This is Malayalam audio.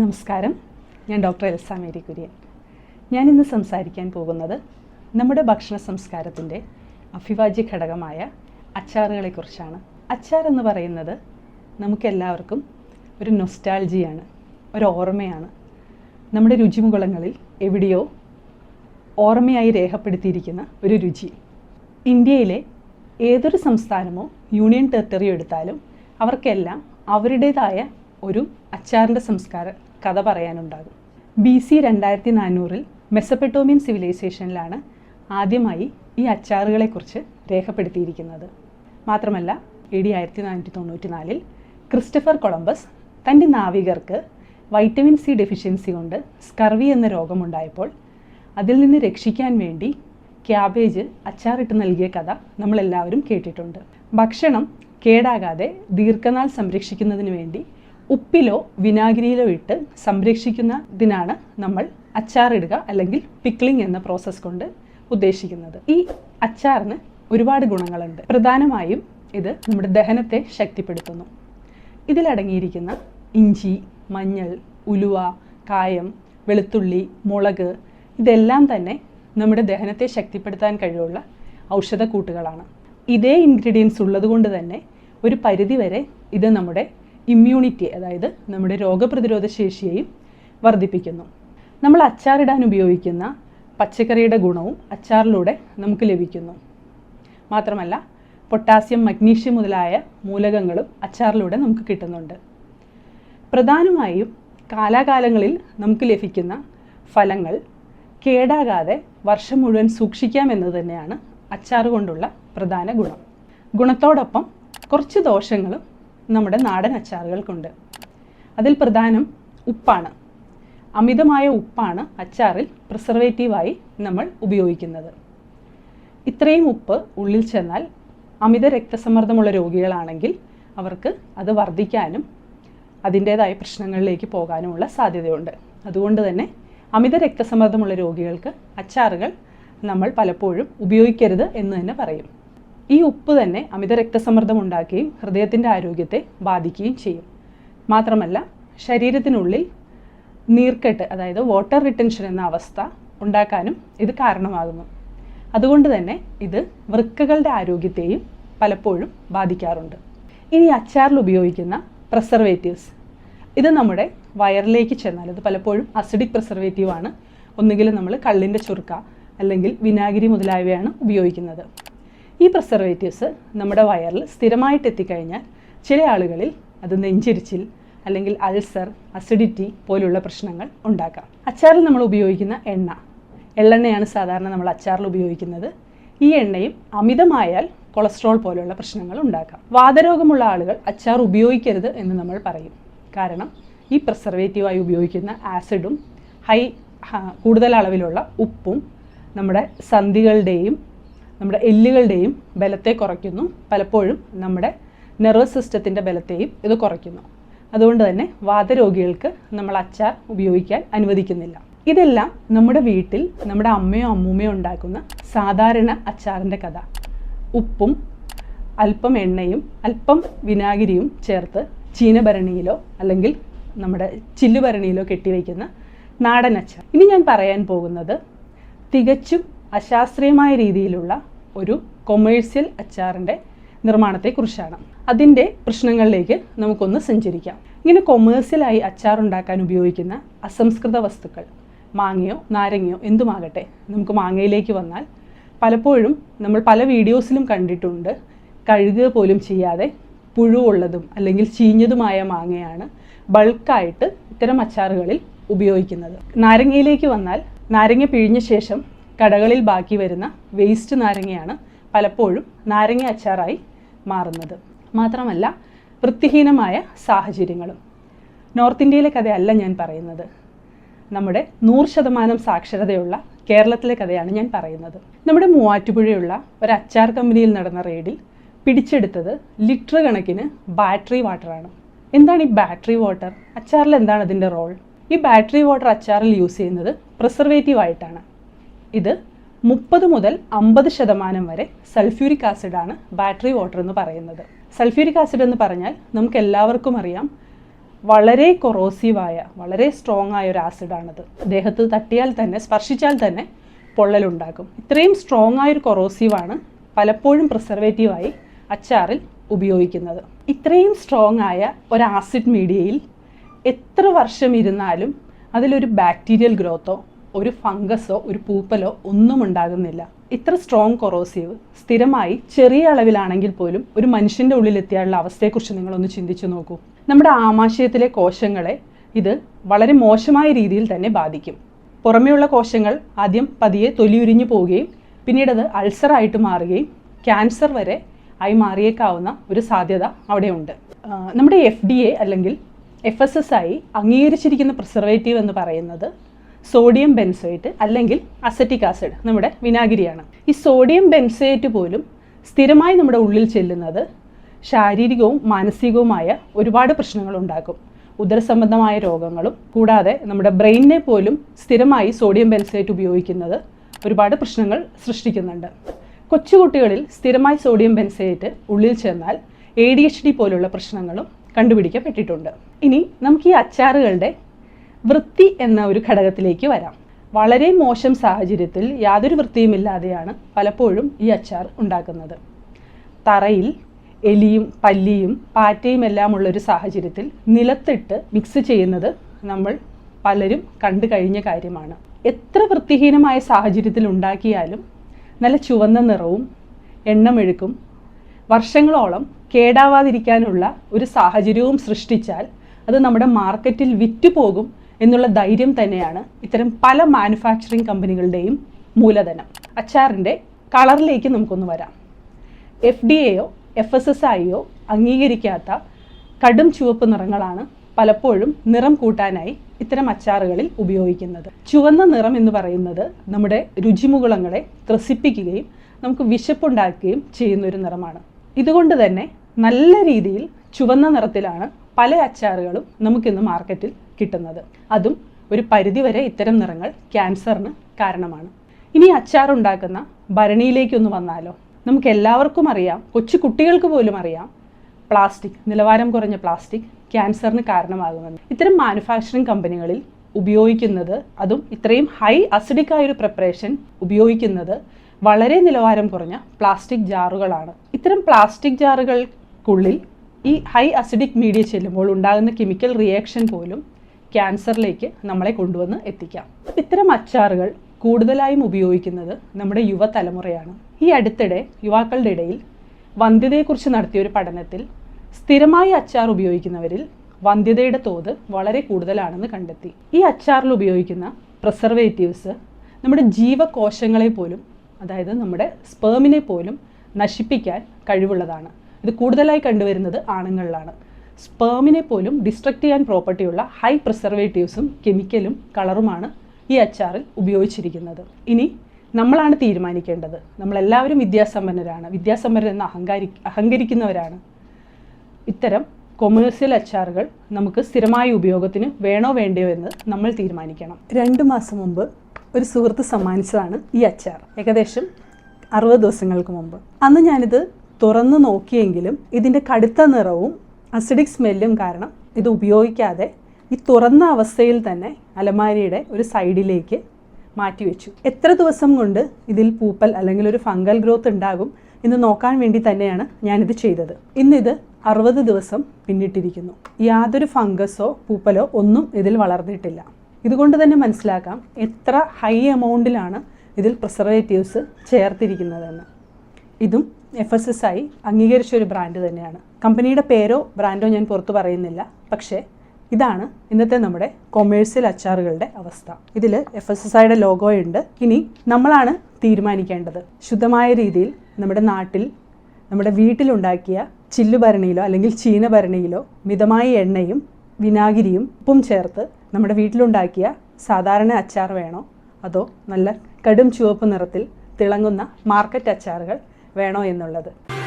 നമസ്കാരം. ഞാൻ ഡോക്ടർ എൽസ മേരി കുര്യൻ ഞാനിന്ന് സംസാരിക്കാൻ പോകുന്നത് നമ്മുടെ ഭക്ഷണ സംസ്കാരത്തിന്റെ അഭിവാജ്യ ഘടകമായ അച്ചാറുകളെക്കുറിച്ചാണ്. അച്ചാർ എന്ന് പറയുന്നത് നമുക്കെല്ലാവർക്കും ഒരു നൊസ്റ്റാൾജിയാണ് ഒരു ഓർമ്മയാണ്. നമ്മുടെ രുചിമുകുളങ്ങളിൽ എവിടെയോ ഓർമ്മയായി രേഖപ്പെടുത്തിയിരിക്കുന്ന ഒരു രുചി. ഇന്ത്യയിലെ ഏതൊരു സംസ്ഥാനമോ യൂണിയൻ ടെറിട്ടറിയോ എടുത്താലും അവർക്കെല്ലാം അവരുടേതായ ഒരു അച്ചാറിന്റെ സംസ്കാര കഥ പറയാനുണ്ടാകും. ബി സി രണ്ടായിരത്തി നാനൂറിൽ മെസ്സപ്പെട്ടോമിയൻ സിവിലൈസേഷനിലാണ് ആദ്യമായി ഈ അച്ചാറുകളെക്കുറിച്ച് രേഖപ്പെടുത്തിയിരിക്കുന്നത്. മാത്രമല്ല എ ഡി ആയിരത്തി നാനൂറ്റി തൊണ്ണൂറ്റി നാലിൽ ക്രിസ്റ്റഫർ കൊളംബസ് തന്റെ നാവികർക്ക് വൈറ്റമിൻ സി ഡെഫിഷ്യൻസി കൊണ്ട് സ്കർവി എന്ന രോഗമുണ്ടായപ്പോൾ അതിൽ നിന്ന് രക്ഷിക്കാൻ വേണ്ടി ക്യാബേജ് അച്ചാറിട്ട് നൽകിയ കഥ നമ്മളെല്ലാവരും കേട്ടിട്ടുണ്ട്. ഭക്ഷണം കേടാകാതെ ദീർഘനാൾ സംരക്ഷിക്കുന്നതിന് വേണ്ടി ഉപ്പിലോ വിനാഗിരിയിലോ ഇട്ട് സംരക്ഷിക്കുന്നതിനാണ് നമ്മൾ അച്ചാറിടുക അല്ലെങ്കിൽ പിക്ലിംഗ് എന്ന പ്രോസസ്സ് കൊണ്ട് ഉദ്ദേശിക്കുന്നത്. ഈ അച്ചാറിന് ഒരുപാട് ഗുണങ്ങളുണ്ട്. പ്രധാനമായും ഇത് നമ്മുടെ ദഹനത്തെ ശക്തിപ്പെടുത്തുന്നു. ഇതിലടങ്ങിയിരിക്കുന്ന ഇഞ്ചി മഞ്ഞൾ ഉലുവ കായം വെളുത്തുള്ളി മുളക് ഇതെല്ലാം തന്നെ നമ്മുടെ ദഹനത്തെ ശക്തിപ്പെടുത്താൻ കഴിവുള്ള ഔഷധക്കൂട്ടുകളാണ്. ഇതേ ഇൻഗ്രീഡിയൻസ് ഉള്ളതുകൊണ്ട് തന്നെ ഒരു പരിധിവരെ ഇത് നമ്മുടെ ഇമ്മ്യൂണിറ്റി അതായത് നമ്മുടെ രോഗപ്രതിരോധ ശേഷിയെയും വർദ്ധിപ്പിക്കുന്നു. നമ്മൾ അച്ചാറിടാൻ ഉപയോഗിക്കുന്ന പച്ചക്കറിയുടെ ഗുണവും അച്ചാറിലൂടെ നമുക്ക് ലഭിക്കുന്നു. മാത്രമല്ല പൊട്ടാസ്യം മഗ്നീഷ്യം മുതലായ മൂലകങ്ങളും അച്ചാറിലൂടെ നമുക്ക് കിട്ടുന്നുണ്ട്. പ്രധാനമായും കാലാകാലങ്ങളിൽ നമുക്ക് ലഭിക്കുന്ന ഫലങ്ങൾ കേടാകാതെ വർഷം മുഴുവൻ സൂക്ഷിക്കാമെന്നത് തന്നെയാണ് അച്ചാർ കൊണ്ടുള്ള പ്രധാന ഗുണം. ഗുണത്തോടൊപ്പം കുറച്ച് ദോഷങ്ങളും നമ്മുടെ നാടൻ അച്ചാറുകൾക്കുണ്ട്. അതിൽ പ്രധാനം ഉപ്പാണ്. അമിതമായ ഉപ്പാണ് അച്ചാറിൽ പ്രിസർവേറ്റീവായി നമ്മൾ ഉപയോഗിക്കുന്നത്. ഇത്രയും ഉപ്പ് ഉള്ളിൽ ചെന്നാൽ അമിത രക്തസമ്മർദ്ദമുള്ള രോഗികളാണെങ്കിൽ അവർക്ക് അത് വർദ്ധിക്കാനും അതിന്റേതായ പ്രശ്നങ്ങളിലേക്ക് പോകാനുമുള്ള സാധ്യതയുണ്ട്. അതുകൊണ്ട് തന്നെ അമിത രക്തസമ്മർദ്ദമുള്ള രോഗികൾക്ക് അച്ചാറുകൾ നമ്മൾ പലപ്പോഴും ഉപയോഗിക്കരുത് എന്ന് തന്നെ പറയും. ഈ ഉപ്പ് തന്നെ അമിത രക്തസമ്മർദ്ദം ഉണ്ടാക്കുകയും ഹൃദയത്തിന്റെ ആരോഗ്യത്തെ ബാധിക്കുകയും ചെയ്യും. മാത്രമല്ല ശരീരത്തിനുള്ളിൽ നീർക്കെട്ട് അതായത് വാട്ടർ റിട്ടൻഷൻ എന്ന അവസ്ഥ ഉണ്ടാക്കാനും ഇത് കാരണമാകുന്നു. അതുകൊണ്ട് തന്നെ ഇത് വൃക്കകളുടെ ആരോഗ്യത്തെയും പലപ്പോഴും ബാധിക്കാറുണ്ട്. ഇനി അച്ചാറിൽ ഉപയോഗിക്കുന്ന പ്രിസർവേറ്റീവ്സ് ഇത് നമ്മുടെ വയറിലേക്ക് ചെന്നാൽ ഇത് പലപ്പോഴും അസിഡിക് പ്രിസർവേറ്റീവ് ആണ്. ഒന്നുകിൽ നമ്മൾ കള്ളിന്റെ ചുർക്ക അല്ലെങ്കിൽ വിനാഗിരി മുതലായവയാണ് ഉപയോഗിക്കുന്നത്. ഈ പ്രിസർവേറ്റീവ്സ് നമ്മുടെ വയറിൽ സ്ഥിരമായിട്ട് എത്തിക്കഴിഞ്ഞാൽ ചില ആളുകളിൽ അത് നെഞ്ചിരിച്ചിൽ അല്ലെങ്കിൽ അൾസർ അസിഡിറ്റി പോലുള്ള പ്രശ്നങ്ങൾ ഉണ്ടാക്കാം. അച്ചാറിൽ നമ്മൾ ഉപയോഗിക്കുന്ന എണ്ണ എള്ളെണ്ണയാണ് സാധാരണ നമ്മൾ അച്ചാറിൽ ഉപയോഗിക്കുന്നത്. ഈ എണ്ണയും അമിതമായാൽ കൊളസ്ട്രോൾ പോലുള്ള പ്രശ്നങ്ങൾ ഉണ്ടാക്കാം. വാതരോഗമുള്ള ആളുകൾ അച്ചാർ ഉപയോഗിക്കരുത് എന്ന് നമ്മൾ പറയും. കാരണം ഈ പ്രിസർവേറ്റീവായി ഉപയോഗിക്കുന്ന ആസിഡും ഹൈ കൂടുതൽ അളവിലുള്ള ഉപ്പും നമ്മുടെ സന്ധികളുടെയും നമ്മുടെ എല്ലുകളുടെയും ബലത്തെ കുറയ്ക്കുന്നു. പലപ്പോഴും നമ്മുടെ നെർവസ് സിസ്റ്റത്തിന്റെ ബലത്തെയും ഇത് കുറയ്ക്കുന്നു. അതുകൊണ്ട് തന്നെ വാതരോഗികൾക്ക് നമ്മൾ അച്ചാർ ഉപയോഗിക്കാൻ അനുവദിക്കുന്നില്ല. ഇതെല്ലാം നമ്മുടെ വീട്ടിൽ നമ്മുടെ അമ്മയോ അമ്മൂമ്മയോ ഉണ്ടാക്കുന്ന സാധാരണ അച്ചാറിന്റെ കഥ. ഉപ്പും അല്പം എണ്ണയും അല്പം വിനാഗിരിയും ചേർത്ത് ചീനഭരണിയിലോ അല്ലെങ്കിൽ നമ്മുടെ ചില്ലുഭരണിയിലോ കെട്ടിവയ്ക്കുന്ന നാടൻ അച്ചാർ. ഇനി ഞാൻ പറയാൻ പോകുന്നത് തികച്ചും അശാസ്ത്രീയമായ രീതിയിലുള്ള ഒരു കൊമേഴ്സ്യൽ അച്ചാറിന്റെ നിർമ്മാണത്തെക്കുറിച്ചാണ്. അതിന്റെ പ്രശ്നങ്ങളിലേക്ക് നമുക്കൊന്ന് സഞ്ചരിക്കാം. ഇങ്ങനെ കൊമേഴ്സ്യലായി അച്ചാർ ഉണ്ടാക്കാൻ ഉപയോഗിക്കുന്ന അസംസ്കൃത വസ്തുക്കൾ മാങ്ങയോ നാരങ്ങയോ എന്തുമാകട്ടെ നമുക്ക് മാങ്ങയിലേക്ക് വന്നാൽ പലപ്പോഴും നമ്മൾ പല വീഡിയോസിലും കണ്ടിട്ടുണ്ട് കഴുകുക പോലും ചെയ്യാതെ പുഴുവുള്ളതും അല്ലെങ്കിൽ ചീഞ്ഞതുമായ മാങ്ങയാണ് ബൾക്കായിട്ട് ഇത്തരം അച്ചാറുകളിൽ ഉപയോഗിക്കുന്നത്. നാരങ്ങയിലേക്ക് വന്നാൽ നാരങ്ങ പിഴിഞ്ഞ ശേഷം കടകളിൽ ബാക്കി വരുന്ന വേസ്റ്റ് നാരങ്ങയാണ് പലപ്പോഴും നാരങ്ങ അച്ചാറായി മാറുന്നത്. മാത്രമല്ല വൃത്തിഹീനമായ സാഹചര്യങ്ങളും. നോർത്ത് ഇന്ത്യയിലെ കഥയല്ല ഞാൻ പറയുന്നത്. നമ്മുടെ നൂറ് ശതമാനം സാക്ഷരതയുള്ള കേരളത്തിലെ കഥയാണ് ഞാൻ പറയുന്നത്. നമ്മുടെ മൂവാറ്റുപുഴയുള്ള ഒരു അച്ചാർ കമ്പനിയിൽ നടന്ന റെയ്ഡിൽ പിടിച്ചെടുത്തത് ലിറ്റർ കണക്കിന് ബാറ്ററി വാട്ടറാണ്. എന്താണ് ഈ ബാറ്ററി വാട്ടർ? അച്ചാറിൽ എന്താണ് അതിന്റെ റോൾ? ഈ ബാറ്ററി വാട്ടർ അച്ചാറിൽ യൂസ് ചെയ്യുന്നത് പ്രിസർവേറ്റീവ് ആയിട്ടാണ്. ഇത് മുപ്പത് മുതൽ അമ്പത് ശതമാനം വരെ സൾഫ്യൂരിക് ആസിഡാണ് ബാറ്ററി വാട്ടർ എന്ന് പറയുന്നത്. സൾഫ്യൂരിക് ആസിഡ് എന്ന് പറഞ്ഞാൽ നമുക്ക് എല്ലാവർക്കും അറിയാം വളരെ കൊറോസീവായ വളരെ സ്ട്രോങ് ആയ ഒരു ആസിഡാണിത് ദേഹത്ത് തട്ടിയാൽ തന്നെ സ്പർശിച്ചാൽ തന്നെ പൊള്ളലുണ്ടാക്കും ഇത്രയും സ്ട്രോങ് ആയൊരു കൊറോസീവാണ് പലപ്പോഴും പ്രിസർവേറ്റീവായി അച്ചാറിൽ ഉപയോഗിക്കുന്നത്. ഇത്രയും സ്ട്രോങ് ആയ ഒരു ആസിഡ് മീഡിയയിൽ എത്ര വർഷം ഇരുന്നാലും അതിലൊരു ബാക്ടീരിയൽ ഗ്രോത്തോ ഒരു ഫംഗസോ ഒരു പൂപ്പലോ ഒന്നും ഉണ്ടാകുന്നില്ല. ഇത്ര സ്ട്രോങ് കൊറോസീവ് സ്ഥിരമായി ചെറിയ അളവിലാണെങ്കിൽ പോലും ഒരു മനുഷ്യന്റെ മനുഷ്യന്റെ ഉള്ളിലെത്തിയാലുള്ള അവസ്ഥയെക്കുറിച്ച് നിങ്ങളൊന്ന് ചിന്തിച്ചു നോക്കൂ. നമ്മുടെ ആമാശയത്തിലെ കോശങ്ങളെ ഇത് വളരെ മോശമായ രീതിയിൽ തന്നെ ബാധിക്കും. പുറമെയുള്ള കോശങ്ങൾ ആദ്യം പതിയെ തൊലിയുരിഞ്ഞു പോവുകയും പിന്നീട് അത് അൾസറായിട്ട് മാറുകയും ക്യാൻസർ വരെ ആയി മാറിയേക്കാവുന്ന ഒരു സാധ്യത അവിടെയുണ്ട്. നമ്മുടെ എഫ് ഡി എ അല്ലെങ്കിൽ എഫ് എസ് എസ് ആയി അംഗീകരിച്ചിരിക്കുന്ന പ്രിസർവേറ്റീവ് എന്ന് പറയുന്നത് സോഡിയം ബെൻസോയേറ്റ് അല്ലെങ്കിൽ അസറ്റിക് ആസിഡ് നമ്മുടെ വിനാഗിരിയാണ്. ഈ സോഡിയം ബെൻസോയേറ്റ് പോലും സ്ഥിരമായി നമ്മുടെ ഉള്ളിൽ ചെല്ലുന്നത് ശാരീരികവും മാനസികവുമായ ഒരുപാട് പ്രശ്നങ്ങൾ ഉണ്ടാക്കും. ഉദരസംബന്ധമായ രോഗങ്ങളും കൂടാതെ നമ്മുടെ ബ്രെയിനിനെ പോലും സ്ഥിരമായി സോഡിയം ബെൻസേറ്റ് ഉപയോഗിക്കുന്നത് ഒരുപാട് പ്രശ്നങ്ങൾ സൃഷ്ടിക്കുന്നുണ്ട്. കൊച്ചുകുട്ടികളിൽ സ്ഥിരമായി സോഡിയം ബെൻസേറ്റ് ഉള്ളിൽ ചെന്നാൽ എ ഡി എച്ച് ഡി പോലുള്ള പ്രശ്നങ്ങളും കണ്ടുപിടിക്കപ്പെട്ടിട്ടുണ്ട്. ഇനി നമുക്ക് ഈ അച്ചാറുകളുടെ വൃത്തി എന്ന ഒരു ഘടകത്തിലേക്ക് വരാം. വളരെ മോശം സാഹചര്യത്തിൽ യാതൊരു വൃത്തിയുമില്ലാതെയാണ് പലപ്പോഴും ഈ അച്ചാർ ഉണ്ടാക്കുന്നത്. തറയിൽ എലിയും പല്ലിയും പാറ്റയും എല്ലാം ഉള്ളൊരു സാഹചര്യത്തിൽ നിലത്തിട്ട് മിക്സ് ചെയ്യുന്നത് നമ്മൾ പലരും കണ്ടു കഴിഞ്ഞ കാര്യമാണ്. എത്ര വൃത്തിഹീനമായ സാഹചര്യത്തിൽ ഉണ്ടാക്കിയാലും നല്ല ചുവന്ന നിറവും എണ്ണമെഴുക്കും വർഷങ്ങളോളം കേടാവാതിരിക്കാനുള്ള ഒരു സാഹചര്യവും സൃഷ്ടിച്ചാൽ അത് നമ്മുടെ മാർക്കറ്റിൽ വിറ്റുപോകും എന്നുള്ള ധൈര്യം തന്നെയാണ് ഇത്തരം പല മാനുഫാക്ചറിങ് കമ്പനികളുടെയും മൂലധനം. അച്ചാറിന്റെ കളറിലേക്ക് നമുക്കൊന്ന് വരാം. എഫ് ഡി എയോ എഫ് എസ് എസ് ഐയോ അംഗീകരിക്കാത്ത കടും ചുവപ്പ് നിറങ്ങളാണ് പലപ്പോഴും നിറം കൂട്ടാനായി ഇത്തരം അച്ചാറുകളിൽ ഉപയോഗിക്കുന്നത്. ചുവന്ന നിറം എന്ന് പറയുന്നത് നമ്മുടെ രുചിമുകുളങ്ങളെ ത്രസിപ്പിക്കുകയും നമുക്ക് വിശപ്പുണ്ടാക്കുകയും ചെയ്യുന്ന ഒരു നിറമാണ്. ഇതുകൊണ്ട് തന്നെ നല്ല രീതിയിൽ ചുവന്ന നിറത്തിലാണ് പല അച്ചാറുകളും നമുക്കിന്ന് മാർക്കറ്റിൽ കിട്ടുന്നത്. അതും ഒരു പരിധിവരെ ഇത്തരം നിറങ്ങൾ ക്യാൻസറിന് കാരണമാണ്. ഇനി അച്ചാർ ഉണ്ടാക്കുന്ന ഭരണിയിലേക്കൊന്ന് വന്നാലോ? നമുക്ക് എല്ലാവർക്കും അറിയാം കൊച്ചു കുട്ടികൾക്ക് പോലും അറിയാം പ്ലാസ്റ്റിക് നിലവാരം കുറഞ്ഞ പ്ലാസ്റ്റിക് ക്യാൻസറിന് കാരണമാകുമെന്ന്. ഇത്തരം മാനുഫാക്ചറിങ് കമ്പനികളിൽ ഉപയോഗിക്കുന്നത് അതും ഇത്രയും ഹൈ അസിഡിക് ആയ ഒരു പ്രിപ്പറേഷൻ ഉപയോഗിക്കുന്നത് വളരെ നിലവാരം കുറഞ്ഞ പ്ലാസ്റ്റിക് ജാറുകളാണ്. ഇത്തരം പ്ലാസ്റ്റിക് ജാറുകൾക്കുള്ളിൽ ഈ ഹൈ അസിഡിക് മീഡിയ ചെല്ലുമ്പോൾ ഉണ്ടാകുന്ന കെമിക്കൽ റിയാക്ഷൻ പോലും ക്യാൻസറിലേക്ക് നമ്മളെ കൊണ്ടുവന്ന് എത്തിക്കാം. ഇത്തരം അച്ചാറുകൾ കൂടുതലായും ഉപയോഗിക്കുന്നത് നമ്മുടെ യുവതലമുറയാണ്. ഈ അടുത്തിടെ യുവാക്കളുടെ ഇടയിൽ വന്ധ്യതയെക്കുറിച്ച് നടത്തിയ ഒരു പഠനത്തിൽ സ്ഥിരമായി അച്ചാർ ഉപയോഗിക്കുന്നവരിൽ വന്ധ്യതയുടെ തോത് വളരെ കൂടുതലാണെന്ന് കണ്ടെത്തി. ഈ അച്ചാറിൽ ഉപയോഗിക്കുന്ന പ്രിസർവേറ്റീവ്സ് നമ്മുടെ ജീവകോശങ്ങളെ പോലും അതായത് നമ്മുടെ സ്പേമിനെ പോലും നശിപ്പിക്കാൻ കഴിവുള്ളതാണ്. ഇത് കൂടുതലായി കണ്ടുവരുന്നത് ആണുങ്ങളിലാണ്. സ്പേമിനെ പോലും ഡിസ്ട്രക്റ്റ് ചെയ്യാൻ പ്രോപ്പർട്ടിയുള്ള ഹൈ പ്രിസർവേറ്റീവ്സും കെമിക്കലും കളറുമാണ് ഈ അച്ചാറിൽ ഉപയോഗിച്ചിരിക്കുന്നത്. ഇനി നമ്മളാണ് തീരുമാനിക്കേണ്ടത്. നമ്മളെല്ലാവരും വിദ്യാസമ്പന്നരാണ്. വിദ്യാസമ്പന്നരെന്ന് അഹങ്കാരി അഹങ്കരിക്കുന്നവരാണ്. ഇത്തരം കൊമേഴ്സ്യൽ അച്ചാറുകൾ നമുക്ക് സ്ഥിരമായ ഉപയോഗത്തിന് വേണോ വേണ്ടയോ എന്ന് നമ്മൾ തീരുമാനിക്കണം. രണ്ട് മാസം മുമ്പ് ഒരു സുഹൃത്ത് സമ്മാനിച്ചതാണ് ഈ അച്ചാർ. ഏകദേശം അറുപത് ദിവസങ്ങൾക്ക് മുമ്പ്. അന്ന് ഞാനിത് തുറന്നു നോക്കിയെങ്കിലും ഇതിന്റെ കടുത്ത നിറവും അസിഡിക് സ്മെല്ലും കാരണം ഇത് ഉപയോഗിക്കാതെ ഈ തുറന്ന അവസ്ഥയിൽ തന്നെ അലമാരിയുടെ ഒരു സൈഡിലേക്ക് മാറ്റി വെച്ചു. എത്ര ദിവസം കൊണ്ട് ഇതിൽ പൂപ്പൽ അല്ലെങ്കിൽ ഒരു ഫംഗൽ ഗ്രോത്ത് ഉണ്ടാകും എന്ന് നോക്കാൻ വേണ്ടി തന്നെയാണ് ഞാനിത് ചെയ്തത്. ഇന്നിത് അറുപത് ദിവസം പിന്നിട്ടിരിക്കുന്നു. യാതൊരു ഫംഗസോ പൂപ്പലോ ഒന്നും ഇതിൽ വളർന്നിട്ടില്ല. ഇതുകൊണ്ട് തന്നെ മനസ്സിലാക്കാം എത്ര ഹൈ എമൗണ്ടിലാണ് ഇതിൽ പ്രിസർവേറ്റീവ്സ് ചേർത്തിരിക്കുന്നതെന്ന്. ഇതും എഫ് എസ് എസ് ഐ അംഗീകരിച്ച ഒരു ബ്രാൻഡ് തന്നെയാണ്. കമ്പനിയുടെ പേരോ ബ്രാൻഡോ ഞാൻ പുറത്തു പറയുന്നില്ല. പക്ഷേ ഇതാണ് ഇന്നത്തെ നമ്മുടെ കൊമേഴ്സ്യൽ അച്ചാറുകളുടെ അവസ്ഥ. ഇതിൽ എഫ് എസ് എസ് ഐയുടെ ലോഗോ ഉണ്ട്. ഇനി നമ്മളാണ് തീരുമാനിക്കേണ്ടത്. ശുദ്ധമായ രീതിയിൽ നമ്മുടെ നാട്ടിൽ നമ്മുടെ വീട്ടിലുണ്ടാക്കിയ ചില്ലുഭരണിയിലോ അല്ലെങ്കിൽ ചീനഭരണിയിലോ മിതമായ എണ്ണയും വിനാഗിരിയും ഉപ്പും ചേർത്ത് നമ്മുടെ വീട്ടിലുണ്ടാക്കിയ സാധാരണ അച്ചാർ വേണോ? അതോ നല്ല കടും ചുവപ്പ് നിറത്തിൽ തിളങ്ങുന്ന മാർക്കറ്റ് അച്ചാറുകൾ വേണോ എന്നുള്ളത്.